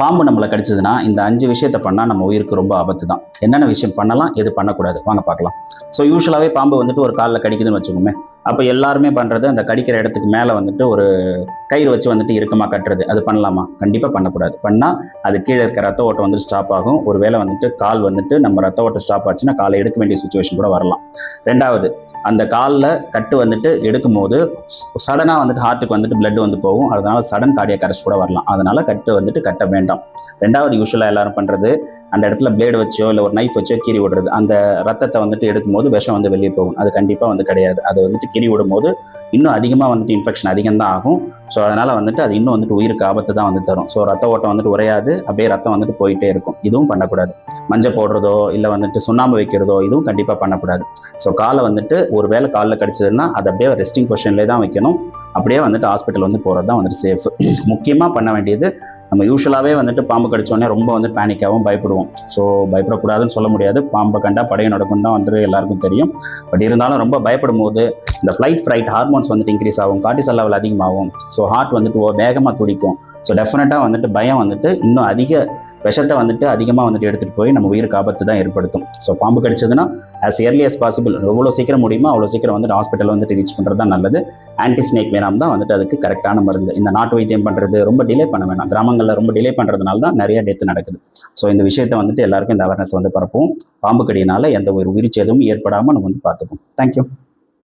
பாம்பு நம்மளை கடிச்சதுன்னா இந்த அஞ்சு விஷயத்த பண்ணால் நம்ம உயிருக்கு ரொம்ப ஆபத்து தான் என்னென்ன விஷயம் பண்ணலாம் எது பண்ணக்கூடாது? வாங்க பார்க்கலாம். ஸோ யூஸ்வலாகவே பாம்பு வந்துட்டு ஒரு காலில் கடிக்குதுன்னு வச்சுக்கோமே. அப்போ எல்லாருமே பண்ணுறது அந்த கடிக்கிற இடத்துக்கு மேலே வந்துட்டு ஒரு கயிறு வச்சு வந்துட்டு இறுக்கமாக கட்டுறது. அது பண்ணலாமா? கண்டிப்பாக பண்ணக்கூடாது. பண்ணால் அது கீழே இருக்க ரத்த ஓட்டம் வந்து ஸ்டாப் ஆகும். ஒரு வேளை வந்துட்டு கால் வந்துட்டு நம்ம ரத்த ஓட்டம் ஸ்டாப் ஆச்சுன்னா காலை எடுக்க வேண்டிய சுச்சுவேஷன் கூட வரலாம். ரெண்டாவது அந்த காலில் கட்டு வந்துட்டு எடுக்கும் போது சடனாக வந்துட்டு ஹார்ட்டுக்கு வந்துட்டு பிளட் வந்து போகும். அதனால சடன் கார்டியாக அரெஸ்ட் கூட வரலாம். அதனால கட்டு வந்துட்டு கட்ட வேண்டாம். ரெண்டாவது யூஸ்வலாக எல்லாரும் பண்ணுறது அந்த இடத்துல பிளேடு வச்சோ இல்லை ஒரு நைஃப் வச்சோ கீறி விடுறது. அந்த ரத்தத்தை வந்துட்டு எடுக்கும்போது விஷம் வந்து வெளியே போகும். அது கண்டிப்பாக வந்து கிடையாது. அதை வந்துட்டு கீறி விடும்போது இன்னும் அதிகமாக வந்துட்டு இன்ஃபெக்ஷன் அதிகம் தான் ஆகும். ஸோ அதனால் வந்துட்டு அது இன்னும் வந்துட்டு உயிருக்கு ஆபத்து தான் வந்து தரும். ஸோ ரத்த ஓட்டம் வந்துட்டு உறையாது. அப்படியே ரத்தம் வந்துட்டு போயிட்டே இருக்கும். இதுவும் பண்ணக்கூடாது. மஞ்சள் போடுறதோ இல்லை வந்துட்டு சுண்ணாம்பு வைக்கிறதோ இதுவும் கண்டிப்பாக பண்ணக்கூடாது. ஸோ காலை வந்துட்டு ஒரு வேளை காலில் கடிச்சதுன்னா அதை அப்படியே ரெஸ்டிங் பொசிஷன்லேயே தான் வைக்கணும். அப்படியே வந்துட்டு ஹாஸ்பிட்டல் வந்து போகிறது தான் வந்துட்டு சேஃப் முக்கியமாக பண்ண வேண்டியது நம்ம யூஸ்வலாகவே வந்துட்டு பாம்பு கடிச்சோடனே ரொம்ப வந்து பேனிக்காகவும் பயப்படுவோம். ஸோ பயப்படக்கூடாதுன்னு சொல்ல முடியாது. பாம்பை கண்டா படையும் நடக்கும் தான் வந்துட்டு எல்லாருக்கும் தெரியும். பட் இருந்தாலும் ரொம்ப பயப்படும் போது இந்த ஃப்ளைட் ஃப்ரைட் ஹார்மோன்ஸ் வந்துட்டு இன்க்ரீஸ் ஆகும். கார்டிசல் லெவல் அதிகமாகும். ஸோ ஹார்ட் வந்துட்டு ஓ- வேகமாக துடிக்கும். ஸோ டெஃபினட்டாக வந்துட்டு பயம் வந்துட்டு இன்னும் அதிக விஷத்தை வந்துட்டு அதிகமாக வந்துட்டு எடுத்துகிட்டு போய் நம்ம உயிருக்கு ஆபத்து தான் ஏற்படுத்தும். ஸோ பாம்பு கடிச்சதுன்னா ஆஸ் early அஸ் பாசிபிள் எவ்வளோ சீக்கிரம் முடியுமோ அவ்வளோ சீக்கிரம் வந்துட்டு ஹாஸ்பிட்டல் வந்துட்டு ரீச் பண்ணுறது தான் நல்லது. ஆன்டி ஸ்னேக் வேணாம் தான் வந்துட்டு அதுக்கு கரெக்டான மருந்து. இந்த நாட்டு வைத்தியம் பண்ணுறது ரொம்ப டிலே பண்ண வேணாம். கிராமங்களில் ரொம்ப டிலே பண்ணுறதுனால தான் நிறைய டெத்து நடக்குது. ஸோ இந்த விஷயத்தை வந்துட்டு எல்லாருக்கும் இந்த அவேர்னஸ் வந்து பரப்புவோம். பாம்பு கடியினால எந்த ஒரு உயிர்ச்சேதமும் ஏற்படாமல் நம்ம வந்து பார்த்துப்போம். தேங்க்யூ